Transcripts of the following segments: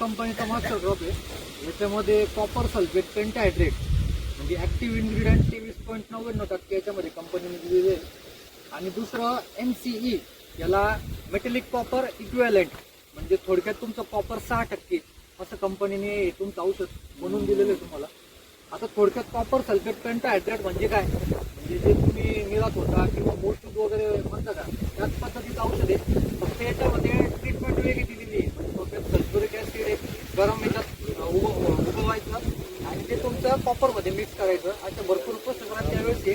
कंपनीचा master drop आहे. याच्यामध्ये कॉपर सल्फेट पेंटाहायड्रेट म्हणजे ॲक्टिव्ह इन्ग्रेडियंट तेवीस पॉईंट नव्याण्णव टक्के याच्यामध्ये कंपनीने दिलेली आहे. आणि दुसरं एम सी ई याला मेटेलिक कॉपर इक्वेलेंट म्हणजे थोडक्यात तुमचं कॉपर सहा टक्के असं कंपनीने तुमचं औषध म्हणून दिलेलं आहे तुम्हाला. आता थोडक्यात कॉपर सल्फेट पेंटाहायड्रेट म्हणजे काय? म्हणजे जे तुम्ही मिळत होता किंवा मोठूद वगैरे म्हणता का? त्याच पद्धतीचं औषध आहे. फक्त याच्यामध्ये ट्रीटमेंट वेगळी दिलेली आहे. तिकडे गरम याच्यात अं, आणि ते तुमचं कॉपरमध्ये मिक्स करायचं. अशा भरपूर पुस्तकात त्यावेळेस हे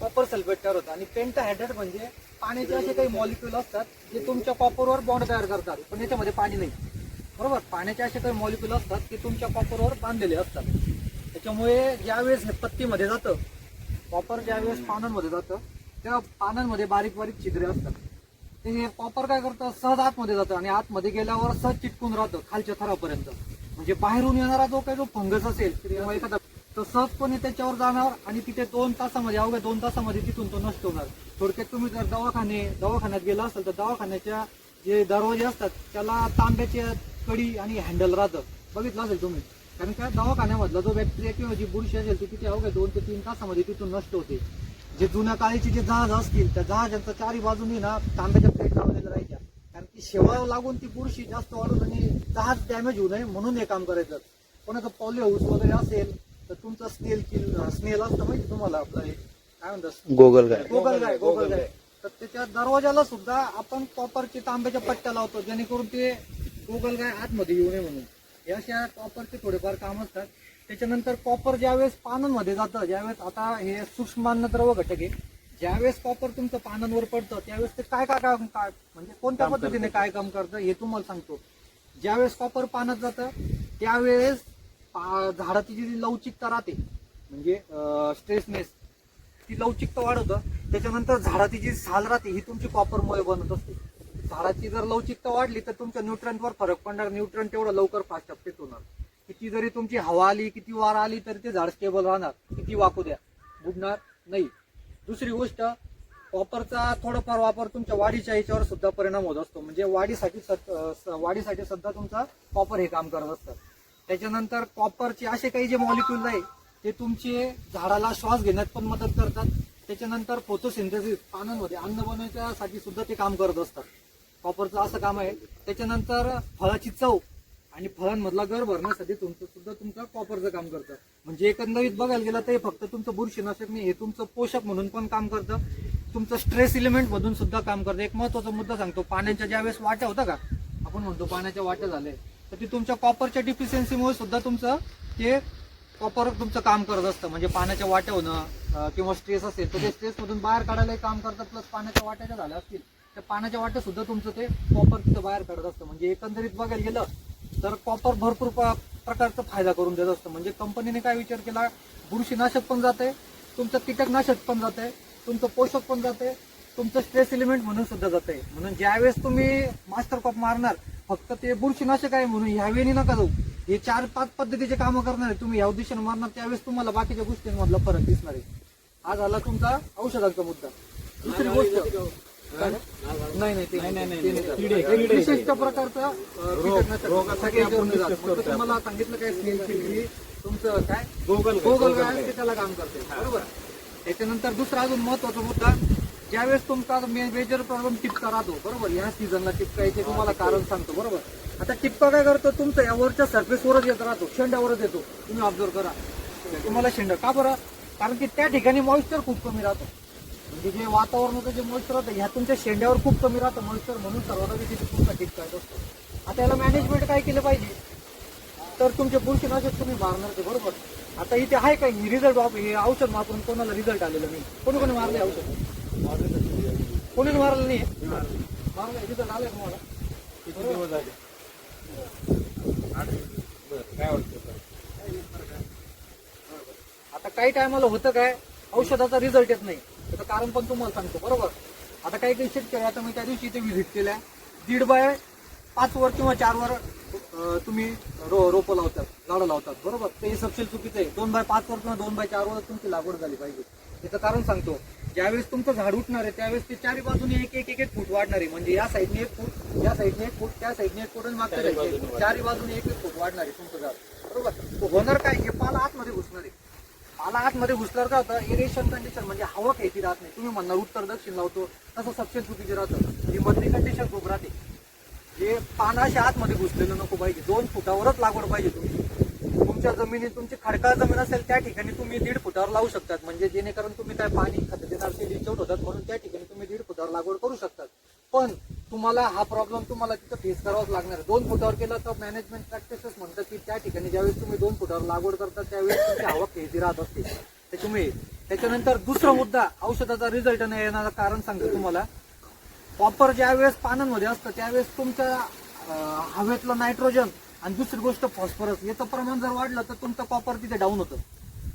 कॉपर सल्फेट तयार होतं. आणि पेंटाहायड्रेट म्हणजे पाण्याचे असे काही मॉलिक्युल असतात जे तुमच्या कॉपरवर बॉन्ड तयार करतात पण याच्यामध्ये पाणी नाही. बरोबर? पाण्याचे असे काही मॉलिक्युल असतात ते तुमच्या कॉपरवर बांधलेले असतात. त्याच्यामुळे ज्यावेळेस हे पत्तीमध्ये जातं कॉपर ज्यावेळेस पानांमध्ये जातं त्या पानांमध्ये बारीक बारीक छिद्रे असतात. ते हे पॉपर काय करतं? सहज आतमध्ये जातं आणि आतमध्ये गेल्यावर सहज चिटकून राहतं खालच्या थरापर्यंत. म्हणजे बाहेरून येणारा जो काही जो फंगस असेल किंवा एखादा तर सहजपणे त्याच्यावर जाणार आणि तिथे दोन तासामध्ये अवघ्या दोन तासामध्ये तिथून तो नष्ट होणार. थोडक्यात तुम्ही जर दवाखाने दवाखान्यात गेला असाल तर दवाखान्याच्या जे दरवाजे असतात त्याला तांब्याच्या कडी आणि हँडल राहतं. बघितलं असेल तुम्ही? कारण काय दवाखान्यामधला जो बॅक्टेरिया किंवा जी बुरशी असेल ती तिथे अवघ्या दोन ते तीन तासामध्ये तिथून नष्ट होते. जे जुन्या काळीचे जे जहाज असतील त्या जहाजांच्या चारी बाजूनी ना तांब्याच्या प्लेट लावलेल्या राहायच्या. कारण की शेवाळ लागून ती बुरशी जास्त वाढून आणि जहाज डॅमेज होऊ नये म्हणून हे काम करायचं. कोणाचं पॉली हाऊस वगैरे असेल तर तुमचं स्नेल किल स्नेल असतं माहिती तुम्हाला आपलं हे. काय म्हणतात? गोगल गाय गोगल गाय गोगल गाय तर त्याच्या दरवाजाला सुद्धा आपण कॉपरची तांब्याच्या पट्ट्या लावतो जेणेकरून ते गोगल गाय आतमध्ये येऊ नये म्हणून. हे अशा कॉपरचे थोडेफार काम असतात. त्याच्यानंतर कॉपर ज्यावेळेस पानांमध्ये जातं ज्यावेळेस आता हे सूक्ष्म अन्नद्रव्य घटक आहे ज्यावेळेस कॉपर तुमचं पानांवर पडतं त्यावेळेस ते काय काय काम काय म्हणजे कोणत्या पद्धतीने काय काम करतं हे तुम्हाला सांगतो. ज्यावेळेस कॉपर पानात जातं त्यावेळेस झाडाची जी लवचिकता राहते म्हणजे स्ट्रेसनेस ती लवचिकता वाढवतं. त्याच्यानंतर झाडाची जी साल राहते ही तुमची कॉपरमुळे बनत असते. झाडाची जर लवचिकता वाढली तर तुमच्या न्यूट्रंटवर फरक पडणार. न्यूट्रंट तेवढं लवकर फास्ट अपडेट होणार. किती जरी तुमची हवा आली किती वार आली तरी ते झाड स्टेबल राहणार. किती वाकू द्या. बुडणार नाही. दुसरी गोष्ट कॉपरचा थोडाफार वापर तुमच्या वाढीच्या याच्यावर सुद्धा परिणाम होत असतो. म्हणजे वाढीसाठी स- वाढीसाठी सुद्धा तुमचा कॉपर हे काम करत असतं. त्याच्यानंतर कॉपरचे असे काही जे मॉलिक्युल आहे ते तुमचे झाडाला श्वास घेण्यात पण मदत करतात. त्याच्यानंतर फोटोसिंथेसिस पानांमध्ये अन्न बनवण्यासाठी सुद्धा ते काम करत असतात. कॉपरचं असं काम आहे. त्याच्यानंतर फळाची चव आणि फळांमधला घर भरण्यासाठी तुमचं सुद्धा तुमचं कॉपरचं काम करतं. म्हणजे एकंदरीत बघायला गेलं तर हे फक्त तुमचं बुरशीनाशक नाही हे तुमचं पोषक म्हणून पण काम करतं. तुमचं स्ट्रेस इलिमेंट मधून सुद्धा काम करतं. एक महत्त्वाचा मुद्दा सांगतो पाण्याच्या ज्या वेळेस वाट्या होता का? आपण म्हणतो पाण्याच्या वाट्या झाले तर ते तुमच्या कॉपरच्या डिफिशियन्सीमुळे सुद्धा तुमचं ते कॉपर तुमचं काम करत असतं. म्हणजे पाण्याच्या वाट्या होणं किंवा स्ट्रेस असेल तर ते स्ट्रेस मधून बाहेर काढायला काम करतं. प्लस पाण्याच्या वाट्या ज्या झाल्या असतील त्या पाण्याच्या वाट्या सुद्धा तुमचं ते कॉपर तिथं बाहेर काढत असतं. म्हणजे एकंदरीत बघायला गेलं तर कॉपर भरपूर प- प्रकारचा फायदा करून देत असतं. म्हणजे कंपनीने काय विचार केला बुरशीनाशक पण जाते तुमचं कीटकनाशक पण जाते तुमचं पोषक पण जाते तुमचं स्ट्रेस एलिमेंट म्हणून सुद्धा जाते म्हणून ज्यावेळेस तुम्ही मास्टर कॉप मारणार फक्त ते बुरशीनाशक आहे म्हणून ह्यावेळी नका जाऊ. हे चार पाच पद्धतीचे कामं करणार आहे. तुम्ही ह्या उद्देशाने मारणार त्यावेळेस तुम्हाला बाकीच्या गोष्टींमधला फरक दिसणार आहे. हा झाला तुमचा औषधाचा मुद्दा. दुसरी गोष्ट नाही नाही विशिष्ट प्रकारचं तुम्हाला सांगितलं काय स्नेल तुमचं काय? गोगल गोगल काय आहे ते त्याला काम करते. बरोबर? त्याच्यानंतर दुसरा अजून महत्त्वाचा मुद्दा ज्यावेळेस तुमचा मेजर प्रॉब्लेम टिपका राहतो. बरोबर? या सीझनला टिपकायचे तुम्हाला कारण सांगतो. बरोबर? आता टिपका काय करतो? तुमचं या वरच्या सरफेसवरच येत राहतो. शेंड्यावरच येतो. तुम्ही ऑब्झर्व करा. तुम्हाला शेंड का बरं? कारण की त्या ठिकाणी मॉइश्चर खूप कमी राहतं. म्हणजे जे वातावरणाचं जे मॉइश्चर राहतं ह्या तुमच्या शेंड्यावर खूप कमी राहतं मॉइश्चर म्हणून सर्वात आधी तिथे तुमचा टिपका येत असतो आता याला मॅनेजमेंट काय केलं पाहिजे? तर तुमचे बुरशीनाशक तुम्ही मारणार ते बरोबर. आता इथे आहे काय रिझल्ट वापर हे औषध वापरून कोणाला रिझल्ट आलेलं नाही. कोणी कोणी मारले औषध? कोणी मारलं नाही. मारलं रिझल्ट आलाय तुम्हाला. किती दिवस झाले? बरं, काय वाटतं आता काही टायमाला होतं काय? औषधाचा रिझल्ट येत नाही. कारण पण तुम्हाला सांगतो बरोबर? आता काही काही शेतकरी आता मी त्या दिवशी इथे व्हिजिट केल्या. दीड बाय पाच वर किंवा चार वर तुम्ही रो रोपं लावतात झाडं लावतात बरोबर? ते हे सबसेल चुकीचं आहे. दोन बाय पाच वर किंवा दोन बाय चार वर तुमची लागवड झाली पाहिजे. त्याचं कारण सांगतो ज्यावेळेस तुमचं झाड उठणार आहे त्यावेळेस ते चारी बाजूने एक एक एक एक फूट वाढणार. आहे म्हणजे या साईडने एक फूट या साईडने एक फूट त्या साईडने एक फूट आणि मागच्या चारी साईडने बाजूने फूट. चारी बाजूने एक एक फूट वाढणार आहे तुमचं झाड. बरोबर. होणार काय? हे पाला आतमध्ये घुसणार आहे. पाला आतमध्ये घुसल्यावर काय होतं एरेशन कंडिशन म्हणजे हवा खेळती राहत नाही. तुम्ही म्हणणार उत्तर दक्षिण लावतो तसं सबसे चुकीचे राहतं. ही मधली कंडिशन खूप राहते. हे पानाशी आतमध्ये घुसलेलं नको पाहिजे. दोन फुटावरच लागवड पाहिजे तुम्ही. तुमच्या जमिनीत तुमची खडकाळ जमीन असेल त्या ठिकाणी तुम्ही दीड फुटावर लावू शकतात. म्हणजे जेणेकरून तुम्ही काय पाणी खत देणार ते लिचवट होतात म्हणून त्या ठिकाणी तुम्ही दीड फुटावर लागवड करू शकतात. पण तुम्हाला हा प्रॉब्लेम तुम्हाला तिथं फेस करावाच लागणार दोन फुटावर केला तर मॅनेजमेंट प्रॅक्टिसेस की त्या ठिकाणी ज्यावेळेस तुम्ही दोन फुटावर लागवड करता त्यावेळेस तुमची आवक खेळती राहत असते. त्याच्यामुळे त्याच्यानंतर दुसरा मुद्दा औषधाचा रिझल्ट न येण्याचं कारण सांगतो तुम्हाला. कॉपर ज्यावेळेस पानांमध्ये असतं त्यावेळेस तुमच्या हवेतलं नायट्रोजन आणि दुसरी गोष्ट फॉस्फरस याचं प्रमाण जर वाढलं तर तुमचं कॉपर तिथे डाऊन होतं.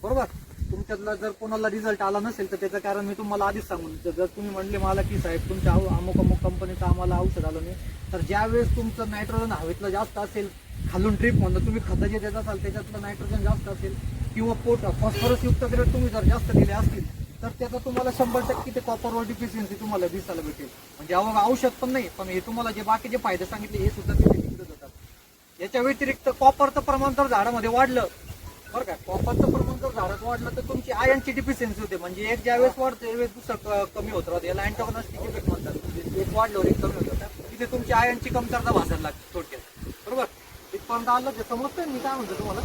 बरोबर? तुमच्यातला जर कोणाला रिझल्ट आला नसेल तर त्याचं कारण मी तुम्हाला आधीच सांगून देतो. जर तुम्ही म्हणले मला की साहेब तुमच्या अमुक अमुक कंपनीचं आम्हाला औषध आलं नाही तर ज्यावेळेस तुमचं नायट्रोजन हवेतलं जास्त असेल खालून ट्रीप म्हणलं तुम्ही खतं जे देत असाल त्याच्यातलं नायट्रोजन जास्त असेल किंवा पोट फॉस्फरस युक्त ग्रेड तुम्ही जर जास्त दिले असतील तर त्याचा तुम्हाला शंभर टक्के ते कॉपरवर डिफिशियन्सी तुम्हाला दिसायला भेटेल. म्हणजे अवघ औषध पण नाही पण हे तुम्हाला जे बाकीचे फायदे सांगितले हे सुद्धा तिथे तिकडे जातात. याच्या व्यतिरिक्त कॉपरचं प्रमाण जर झाडामध्ये वाढलं बरं का कॉपरचं प्रमाण जर झाडात वाढलं तर तुमची आयनची डिफिशियन्सी होते. म्हणजे एक ज्यावेळेस वाढतं त्यावेळेस दुसरं कमी होत राहतं. याला अँटॉगनॉस्टिक इफेक्ट म्हणतात. म्हणजे एक वाढल्यावर एक कमी होतं. तिथे तुमची आयनची कमतरता भासायला लागते थोडक्यात. बरोबर? ते समजतंय मी काय म्हणतो तुम्हाला?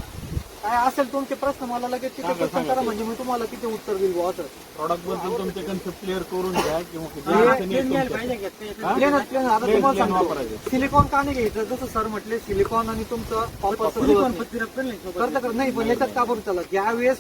काय असेल तुमचे प्रश्न मला लगेच तिथे सांगा, प्रश्न सांगा. करा म्हणजे मी तुम्हाला किती उत्तर देईल बुवा असं. प्रॉडक्टबद्दल तुमचे कन्सेप्ट क्लिअर करून घ्या किंवा किती अडचणी आहेत तुमच्या. प्लेन प्लेन आता Plain- तुम्हाला plain सांगतो. वापरायचं. सिलिकॉन का नाही घ्यायचं? जसं सर म्हटले सिलिकॉन आणि तुमचं कॉपर करतं नाही पण याच्यात का बरं त्याला? ज्यावेळेस